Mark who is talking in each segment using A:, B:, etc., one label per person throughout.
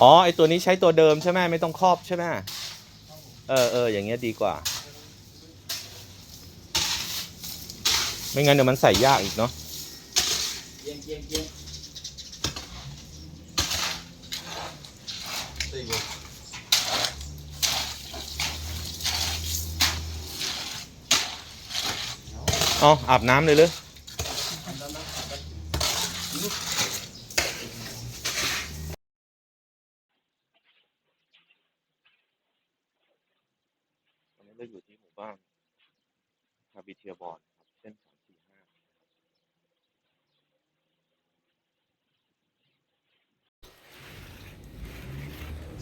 A: อ๋อไอตัวนี้ใช้ตัวเดิมใช่ไหมไม่ต้องครอบใช่ไหมเออเอออย่างเงี้ยดีกว่า ไม่งั้นเดี๋ยวมันใส่ยากอีกเนาะ
B: เอ๋
A: ออาบน้ำเลยเลย เราอยู่ที่หมู่บ้านคาบิเทียบอร์ดครับ เส้นสามสี่ห้า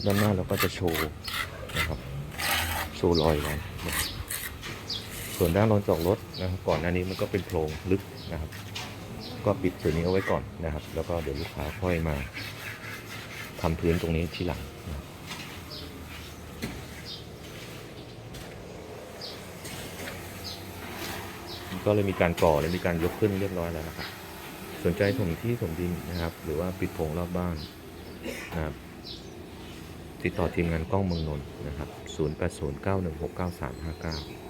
A: ด้านหน้าเราก็จะโชว์นะครับ โชว์รอยไว้ส่วนด้านลานจอดรถนะครับ ก่อนหน้านี้มันก็เป็นโพรงลึกนะครับ ก็ปิดส่วนนี้เอาไว้ก่อนนะครับ แล้วก็เดี๋ยวลูกค้าค่อยมาทำพื้นตรงนี้ทีหลังนะครับ ก็เลยมีการก่อและมีการยกขึ้นเรียบร้อยแล้วนะครับ สนใจถมที่ถมดินนะครับ หรือว่าปิดผพงรอบบ้านนะครับ ติดต่อทีมงานกล้องเมืองนนท์นะครับ 0 8 0 9 1 6 9 3 5 9